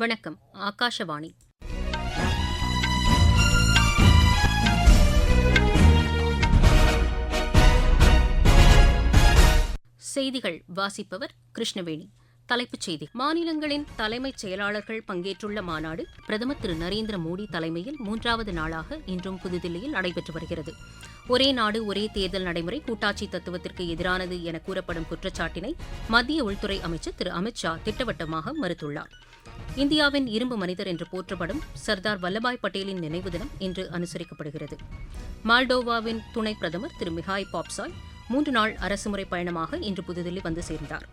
வணக்கம் ஆகாஷவாணி. செய்திகள் வாசிப்பவர் கிருஷ்ணவேணி. தலைப்புச் செய்தி. மாநிலங்களின் தலைமைச் செயலாளர்கள் பங்கேற்றுள்ள மாநாடு பிரதமர் திரு நரேந்திர மோடி தலைமையில் மூன்றாவது நாளாக இன்றும் புதுதில்லியில் நடைபெற்று வருகிறது. ஒரே நாடு ஒரே தேர்தல் நடைமுறை கூட்டாட்சி தத்துவத்திற்கு எதிரானது என கூறப்படும் குற்றச்சாட்டினை மத்திய உள்துறை அமைச்சர் திரு அமித் ஷா திட்டவட்டமாக மறுத்துள்ளார். இந்தியாவின் இரும்பு மனிதர் என்று போற்றப்படும் சர்தார் வல்லபாய் பட்டேலின் நினைவு தினம் இன்று அனுசரிக்கப்படுகிறது. மால்டோவாவின் துணை பிரதமர் திரு மிஹாய் பாப்சாய் மூன்று நாள் அரசுமுறை பயணமாக இன்று புதுதில்லி வந்து சேர்ந்தார்.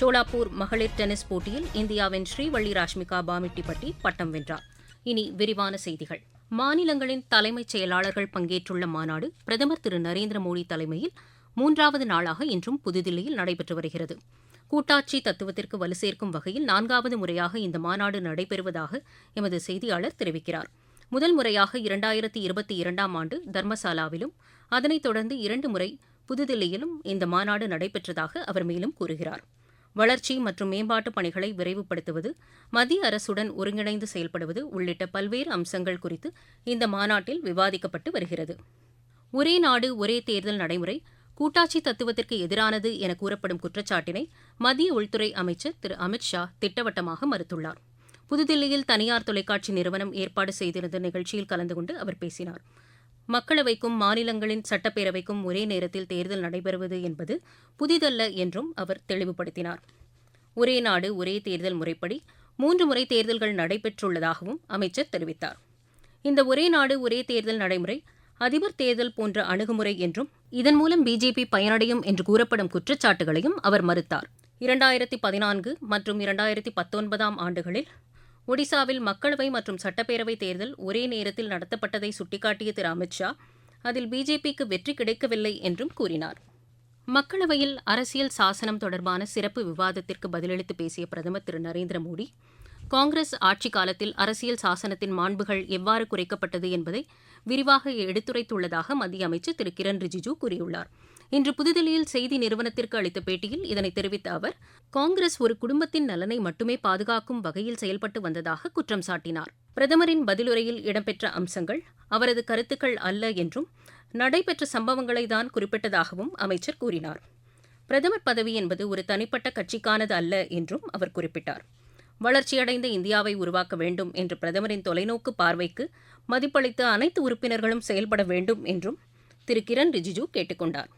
ஷோலாப்பூர் மகளிர் டென்னிஸ் போட்டியில் இந்தியாவின் ஸ்ரீவள்ளி ராஷ்மிகா பாமிட்டிப்பட்டி பட்டம் வென்றார். இனி விரிவான செய்திகள். மாநிலங்களின் தலைமைச் செயலாளர்கள் பங்கேற்றுள்ள மாநாடு பிரதமர் திரு நரேந்திர மோடி தலைமையில் மூன்றாவது நாளாக இன்றும் புதுதில்லியில் நடைபெற்று வருகிறது. கூட்டாட்சி தத்துவத்திற்கு வலு சேர்க்கும் வகையில் நான்காவது முறையாக இந்த மாநாடு நடைபெறுவதாக எமது செய்தியாளர் தெரிவிக்கிறார். முதல் முறையாக இரண்டாயிரத்தி இருபத்தி இரண்டாம் ஆண்டு தர்மசாலாவிலும் அதனைத் தொடர்ந்து இரண்டு முறை புதுதில்லியிலும் இந்த மாநாடு நடைபெற்றதாக அவர் மேலும் கூறுகிறார். வளர்ச்சி மற்றும் மேம்பாட்டு பணிகளை விரைவுபடுத்துவது மத்திய அரசுடன் ஒருங்கிணைந்து செயல்படுவது உள்ளிட்ட பல்வேறு அம்சங்கள் குறித்து இந்த மாநாட்டில் விவாதிக்கப்பட்டு வருகிறது. ஒரே நாடு ஒரே தேர்தல் நடைமுறை கூட்டாட்சி தத்துவத்திற்கு எதிரானது என கூறப்படும் குற்றச்சாட்டினை மத்திய உள்துறை அமைச்சர் திரு. அமித்ஷா திட்டவட்டமாக மறுத்துள்ளார். புதுதில்லியில் தனியார் தொலைக்காட்சி நிறுவனம் ஏற்பாடு செய்திருந்த நிகழ்ச்சியில் கலந்து கொண்டு அவர் பேசினார். மக்களவைக்கும் மாநிலங்களின் சட்டப்பேரவைக்கும் ஒரே நேரத்தில் தேர்தல் நடைபெறுவது என்பது புதிதல்ல என்றும் அவர் தெளிவுபடுத்தினார். ஒரே நாடு ஒரே தேர்தல் முறைப்படி மூன்று முறை தேர்தல்கள் நடைபெற்றுள்ளதாகவும் அமைச்சர் தெரிவித்தார். இந்த ஒரே நாடு ஒரே தேர்தல் நடைமுறை அதிபர் தேர்தல் போன்ற அணுகுமுறை என்றும் இதன் மூலம் பிஜேபி பயனடையும் என்று கூறப்படும் குற்றச்சாட்டுகளையும் அவர் மறுத்தார். இரண்டாயிரத்தி பதினான்கு மற்றும் இரண்டாயிரத்தி பத்தொன்பதாம் ஆண்டுகளில் ஒடிசாவில் மக்களவை மற்றும் சட்டப்பேரவை தேர்தல் ஒரே நேரத்தில் நடத்தப்பட்டதை சுட்டிக்காட்டிய திரு அமித்ஷா அதில் பிஜேபிக்கு வெற்றி கிடைக்கவில்லை என்றும் கூறினார். மக்களவையில் அரசியல் சாசனம் தொடர்பான சிறப்பு விவாதத்திற்கு பதிலளித்து பேசிய பிரதமர் திரு நரேந்திர மோடி காங்கிரஸ் ஆட்சிக் காலத்தில் அரசியல் சாசனத்தின் மாண்புகள் எவ்வாறு குறைக்கப்பட்டது என்பதை விரிவாக எடுத்துரைத்துள்ளதாக மத்திய அமைச்சர் திரு. கிரண் ரிஜிஜூ கூறியுள்ளார். இன்று புதுதில்லியில் செய்தி நிறுவனத்திற்கு அளித்த பேட்டியில் இதனை தெரிவித்த அவர் காங்கிரஸ் ஒரு குடும்பத்தின் நலனை மட்டுமே பாதுகாக்கும் வகையில் செயல்பட்டு வந்ததாக குற்றம் சாட்டினார். பிரதமரின் பதிலுரையில் இடம்பெற்ற அம்சங்கள் அவரது கருத்துக்கள் அல்ல என்றும் நடைபெற்ற சம்பவங்களை தான் குறிப்பிட்டதாகவும் அமைச்சர் கூறினார். பிரதமர் பதவி என்பது ஒரு தனிப்பட்ட கட்சிக்கானது அல்ல என்றும் அவர் குறிப்பிட்டார். வளர்ச்சியடைந்த இந்தியாவை உருவாக்க வேண்டும் என்ற பிரதமரின் தொலைநோக்கு பார்வைக்கு மதிப்பளித்த அனைத்து உறுப்பினர்களும் செயல்பட வேண்டும் என்றும் திரு கிரண் ரிஜிஜூ கேட்டுக் கொண்டார்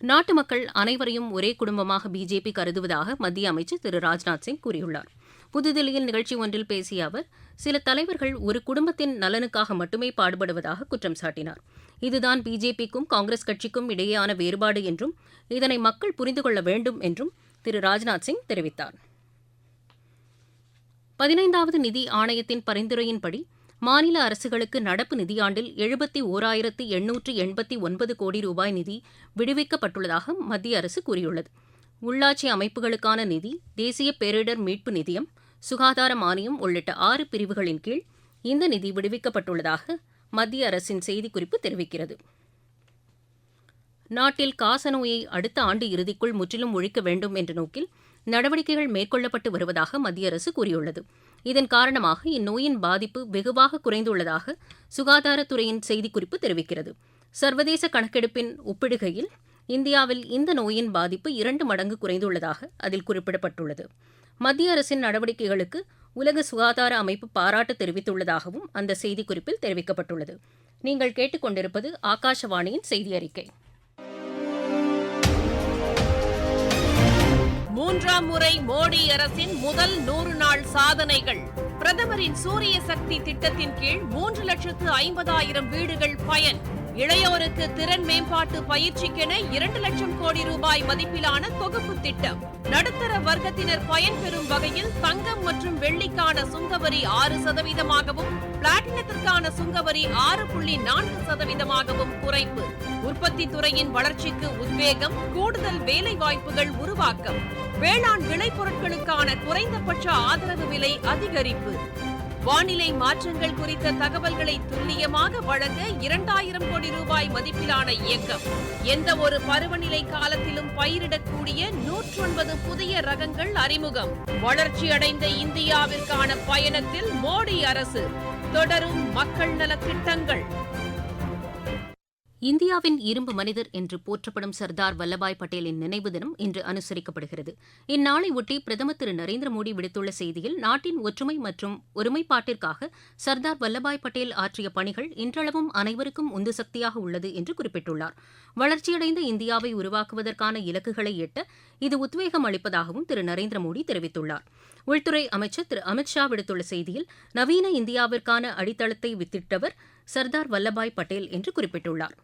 நாட்டு மக்கள் அனைவரையும் ஒரே குடும்பமாக பிஜேபி கருதுவதாக மத்திய அமைச்சர் திரு ராஜ்நாத் சிங் கூறியுள்ளார். புதுதில்லியில் நிகழ்ச்சி ஒன்றில் பேசிய அவர் சில தலைவர்கள் ஒரு குடும்பத்தின் நலனுக்காக மட்டுமே பாடுபடுவதாக குற்றம் சாட்டினார். இதுதான் பிஜேபிக்கும் காங்கிரஸ் கட்சிக்கும் இடையேயான வேறுபாடு என்றும் இதனை மக்கள் புரிந்து கொள்ள வேண்டும் என்றும் திரு ராஜ்நாத் சிங் தெரிவித்தார். பதினைந்தாவது நிதி ஆணையத்தின் பரிந்துரையின்படி மாநில அரசுகளுக்கு நடப்பு நிதியாண்டில் எழுபத்தி ஓராயிரத்து எண்ணூற்று எண்பத்தி ஒன்பது கோடி ரூபாய் நிதி விடுவிக்கப்பட்டுள்ளதாக மத்திய அரசு கூறியுள்ளது. உள்ளாட்சி அமைப்புகளுக்கான நிதி தேசிய பேரிடர் மீட்பு நிதியம் சுகாதார மானியம் உள்ளிட்ட ஆறு பிரிவுகளின் கீழ் இந்த நிதி விடுவிக்கப்பட்டுள்ளதாக மத்திய அரசின் செய்திக்குறிப்பு தெரிவிக்கிறது. நாட்டில் காசநோயை அடுத்த ஆண்டு இறுதிக்குள் முற்றிலும் ஒழிக்க வேண்டும் என்ற நோக்கில் நடவடிக்கைகள் மேற்கொள்ளப்பட்டு வருவதாக மத்திய அரசு கூறியுள்ளது. இதன் காரணமாக இந்நோயின் பாதிப்பு வெகுவாக குறைந்துள்ளதாக சுகாதாரத்துறையின் செய்திக்குறிப்பு தெரிவிக்கிறது. சர்வதேச கணக்கெடுப்பின் ஒப்பிடுகையில் இந்தியாவில் இந்த நோயின் பாதிப்பு இரண்டு மடங்கு குறைந்துள்ளதாக அதில் குறிப்பிடப்பட்டுள்ளது. மத்திய அரசின் நடவடிக்கைகளுக்கு உலக சுகாதார அமைப்பு பாராட்டு தெரிவித்துள்ளதாகவும் அந்த செய்திக்குறிப்பில் தெரிவிக்கப்பட்டுள்ளது. நீங்கள் கேட்டுக்கொண்டிருப்பது ஆகாஷவாணியின் செய்தி அறிக்கை மூன்றாம் முறை மோடி அரசின் முதல் நூறு நாள் சாதனைகள். பிரதமரின் சூரிய சக்தி திட்டத்தின் கீழ் மூன்று லட்சத்து ஐம்பதாயிரம் வீடுகள் பயன். இளையோருக்கு திறன் மேம்பாட்டு பயிற்சிக்கென இரண்டு லட்சம் கோடி ரூபாய் மதிப்பிலான தொகுப்பு திட்டம். நடுத்தர வர்க்கத்தினர் பயன்பெறும் வகையில் தங்கம் மற்றும் வெள்ளிக்கான சுங்கவரி ஆறு சதவீதமாகவும் பிளாட்டினத்திற்கான சுங்கவரி ஆறு புள்ளி நான்கு சதவீதமாகவும் குறைப்பு. உற்பத்தி துறையின் வளர்ச்சிக்கு உத்வேகம் கூடுதல் வேலை வாய்ப்புகள் உருவாக்கம். வேளாண் விளைபொருட்களுக்கான குறைந்தபட்ச ஆதரவு விலை அதிகரிப்பு. வானிலை மாற்றங்கள் குறித்த தகவல்களை துல்லியமாக வழங்க இரண்டாயிரம் கோடி ரூபாய் மதிப்பிலான இயக்கம். எந்த ஒரு பருவநிலை காலத்திலும் பயிரிடக்கூடிய நூற்றொன்பது புதிய ரகங்கள் அறிமுகம். வளர்ச்சியடைந்த இந்தியாவிற்கான பயணத்தில் மோடி அரசு. தொடரும் மக்கள் நலத் திட்டங்கள். இந்தியாவின் இரும்பு மனிதர் என்று போற்றப்படும் சர்தார் வல்லபாய் பட்டேலின் நினைவு தினம் இன்று அனுசரிக்கப்படுகிறது. இந்நாளையொட்டி பிரதமர் திரு நரேந்திர மோடி விடுத்துள்ள செய்தியில் நாட்டின் ஒற்றுமை மற்றும் ஒருமைப்பாட்டிற்காக சர்தார் வல்லபாய் பட்டேல் ஆற்றிய பணிகள் இன்றளவும் அனைவருக்கும் உந்து சக்தியாக உள்ளது என்று குறிப்பிட்டுள்ளார். வளர்ச்சியடைந்த இந்தியாவை உருவாக்குவதற்கான இலக்குகளை எட்ட இது உத்வேகம் அளிப்பதாகவும் திரு நரேந்திர மோடி தெரிவித்துள்ளார். உள்துறை அமைச்சர் திரு அமித் ஷா விடுத்துள்ள செய்தியில் நவீன இந்தியாவிற்கான அடித்தளத்தை வித்திட்டவர் சர்தார் வல்லபாய் பட்டேல் என்று குறிப்பிட்டுள்ளார்.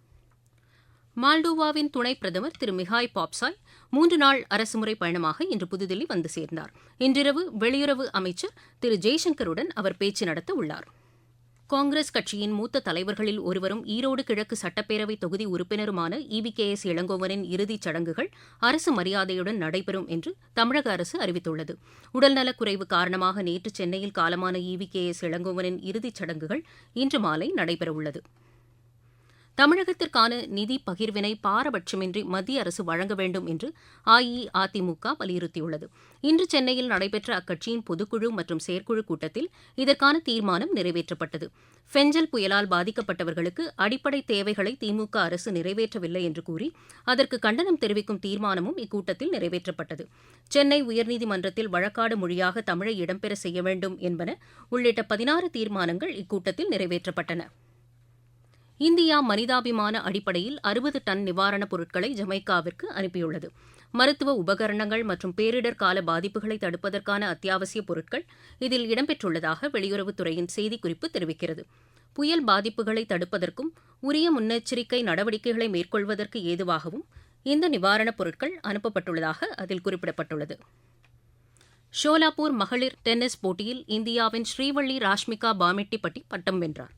மால்டோவாவின் துணை பிரதமர் திரு மிகாய் பாப்சாய் மூன்று நாள் அரசுமுறை பயணமாக இன்று புதுதில்லி வந்து சேர்ந்தார். இன்றிரவு வெளியுறவு அமைச்சர் திரு ஜெய்சங்கருடன் அவர் பேச்சு நடத்த உள்ளார். காங்கிரஸ் கட்சியின் மூத்த தலைவர்களில் ஒருவரும் ஈரோடு கிழக்கு சட்டப்பேரவை தொகுதி உறுப்பினருமான இவி கே எஸ் இளங்கோவனின் இறுதிச் சடங்குகள் அரசு மரியாதையுடன் நடைபெறும் என்று தமிழக அரசு அறிவித்துள்ளது. உடல்நலக்குறைவு காரணமாக நேற்று சென்னையில் காலமான இவி கே எஸ் இளங்கோவனின் இறுதிச் சடங்குகள் இன்று மாலை நடைபெறவுள்ளது. தமிழகத்திற்கான நிதி பகிர்வினை பாரபட்சமின்றி மத்திய அரசு வழங்க வேண்டும் என்று அஇஅதிமுக வலியுறுத்தியுள்ளது. இன்று சென்னையில் நடைபெற்ற அக்கட்சியின் பொதுக்குழு மற்றும் செயற்குழு கூட்டத்தில் இதற்கான தீர்மானம் நிறைவேற்றப்பட்டது. ஃபெஞ்சல் புயலால் பாதிக்கப்பட்டவர்களுக்கு அடிப்படை தேவைகளை திமுக அரசு நிறைவேற்றவில்லை என்று கூறி அதற்கு கண்டனம் தெரிவிக்கும் தீர்மானமும் இக்கூட்டத்தில் நிறைவேற்றப்பட்டது. சென்னை உயர்நீதிமன்றத்தில் வழக்காடு மொழியாக தமிழை இடம்பெற செய்ய வேண்டும் என்பன உள்ளிட்ட பதினாறு தீர்மானங்கள் இக்கூட்டத்தில் நிறைவேற்றப்பட்டன. இந்தியா மனிதாபிமான அடிப்படையில் அறுபது டன் நிவாரணப் பொருட்களை ஜமைக்காவிற்கு அனுப்பியுள்ளது. மருத்துவ உபகரணங்கள் மற்றும் பேரிடர் கால பாதிப்புகளை தடுப்பதற்கான அத்தியாவசிய பொருட்கள் இதில் இடம்பெற்றுள்ளதாக வெளியுறவுத்துறையின் செய்திக்குறிப்பு தெரிவிக்கிறது. புயல் பாதிப்புகளை தடுப்பதற்கும் உரிய முன்னெச்சரிக்கை நடவடிக்கைகளை மேற்கொள்வதற்கு ஏதுவாகவும் இந்த நிவாரணப் பொருட்கள் அனுப்பப்பட்டுள்ளதாக அதில் குறிப்பிடப்பட்டுள்ளது. ஷோலாப்பூர் மகளிர் டென்னிஸ் போட்டியில் இந்தியாவின் ஸ்ரீவள்ளி ராஷ்மிகா பாமெட்டிப்பட்டி பட்டம் வென்றார்.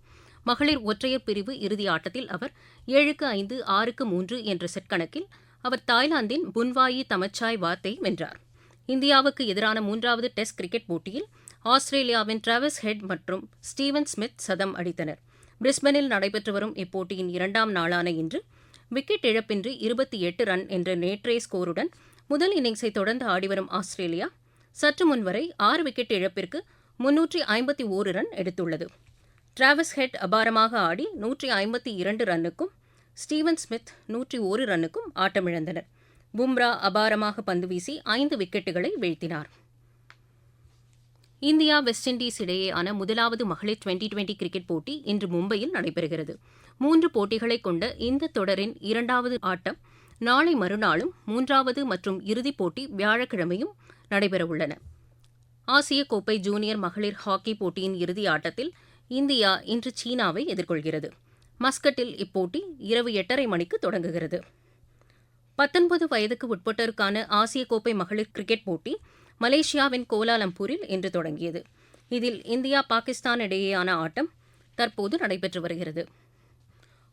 மகளிர் ஒற்றையர் பிரிவு இறுதி ஆட்டத்தில் அவர் ஏழுக்கு ஐந்து ஆறுக்கு மூன்று என்ற செட் கணக்கில் அவர் தாய்லாந்தின் புன்வாயி தமச்சாய் வாத்தை வென்றார். இந்தியாவுக்கு எதிரான மூன்றாவது டெஸ்ட் கிரிக்கெட் போட்டியில் ஆஸ்திரேலியாவின் டிராவஸ் ஹெட் மற்றும் ஸ்டீவன் ஸ்மித் சதம் அடித்தனர். பிரிஸ்பனில் நடைபெற்று வரும் இப்போட்டியின் இரண்டாம் நாளான இன்று விக்கெட் இழப்பின்றி இருபத்தி எட்டு ரன் என்ற நேற்றைய ஸ்கோருடன் முதல் இன்னிங்ஸை தொடர்ந்து ஆடிவரும் ஆஸ்திரேலியா சற்று முன்வரை ஆறு விக்கெட் இழப்பிற்கு முன்னூற்றி ஐம்பத்தி ஓரு ரன் எடுத்துள்ளது. டிராவஸ் ஹெட் அபாரமாக ஆடி நூற்றி ஐம்பத்தி இரண்டு ரன்னுக்கும் ஸ்டீவன் ஸ்மித் நூற்றி ஒரு ரன்னுக்கும் ஆட்டமிழந்தனர். பும்ரா அபாரமாக பந்து வீசி ஐந்து விக்கெட்டுகளை வீழ்த்தினார். இந்தியா வெஸ்ட் இண்டீஸ் இடையேயான முதலாவது மகளிர் டுவெண்டி டுவெண்டி கிரிக்கெட் போட்டி இன்று மும்பையில் நடைபெறுகிறது. மூன்று போட்டிகளை கொண்ட இந்த தொடரின் இரண்டாவது ஆட்டம் நாளை மறுநாளும் மூன்றாவது மற்றும் இறுதிப் போட்டி வியாழக்கிழமையும் நடைபெறவுள்ளன. ஆசிய கோப்பை ஜூனியர் மகளிர் ஹாக்கி போட்டியின் இறுதி ஆட்டத்தில் இந்தியா இன்று சீனாவை எதிர்கொள்கிறது. மஸ்கட்டில் இப்போட்டி இரவு எட்டரை மணிக்கு தொடங்குகிறது. பத்தொன்பது வயதுக்கு உட்பட்டோருக்கான ஆசிய கோப்பை மகளிர் கிரிக்கெட் போட்டி மலேசியாவின் கோலாலம்பூரில் இன்று தொடங்கியது. இதில் இந்தியா பாகிஸ்தான் இடையேயான ஆட்டம் தற்போது நடைபெற்று வருகிறது.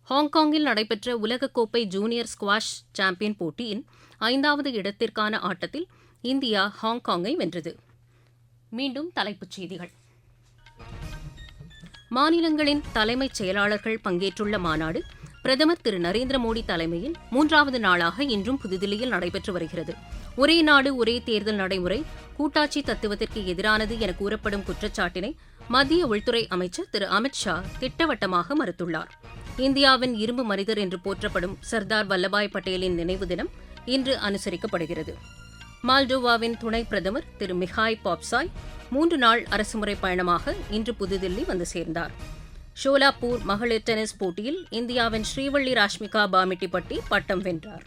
ஹாங்காங்கில் நடைபெற்ற உலகக்கோப்பை ஜூனியர் ஸ்குவாஷ் சாம்பியன் போட்டியின் ஐந்தாவது இடத்திற்கான ஆட்டத்தில் இந்தியா ஹாங்காங்கை வென்றது. மீண்டும் தலைப்புச் செய்திகள். மாநிலங்களின் தலைமைச் செயலாளர்கள் பங்கேற்றுள்ள மாநாடு பிரதமர் திரு நரேந்திர மோடி தலைமையில் மூன்றாவது நாளாக இன்றும் புதுதில்லியில் நடைபெற்று வருகிறது. ஒரே நாடு ஒரே தேர்தல் நடைமுறை கூட்டாட்சி தத்துவத்திற்கு எதிரானது என கூறப்படும் குற்றச்சாட்டினை மத்திய உள்துறை அமைச்சர் திரு அமித் ஷா திட்டவட்டமாக மறுத்துள்ளார். இந்தியாவின் இரும்பு மனிதர் என்று போற்றப்படும் சர்தார் வல்லபாய் பட்டேலின் நினைவு தினம் இன்று அனுசரிக்கப்படுகிறது. மால்டோவாவின் துணை பிரதமர் திரு மிகாய் பாப்சாய் மூன்று நாள் அரசுமுறை பயணமாக இன்று புதுதில்லி வந்து சேர்ந்தார். ஷோலாப்பூர் மகளிர் டென்னிஸ் போட்டியில் இந்தியாவின் ஸ்ரீவள்ளி ராஷ்மிகா பாமிட்டிப்பட்டி பட்டம் வென்றார்.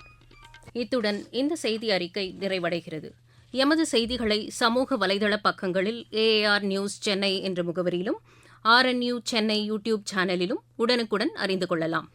இத்துடன் இந்த செய்தி அறிக்கை நிறைவடைகிறது. எமது செய்திகளை சமூக வலைதள பக்கங்களில் ஏஏஆர் நியூஸ் சென்னை என்ற முகவரியிலும் ஆர்என்யூ சென்னை யூடியூப் சேனலிலும் உடனுக்குடன் அறிந்து கொள்ளலாம்.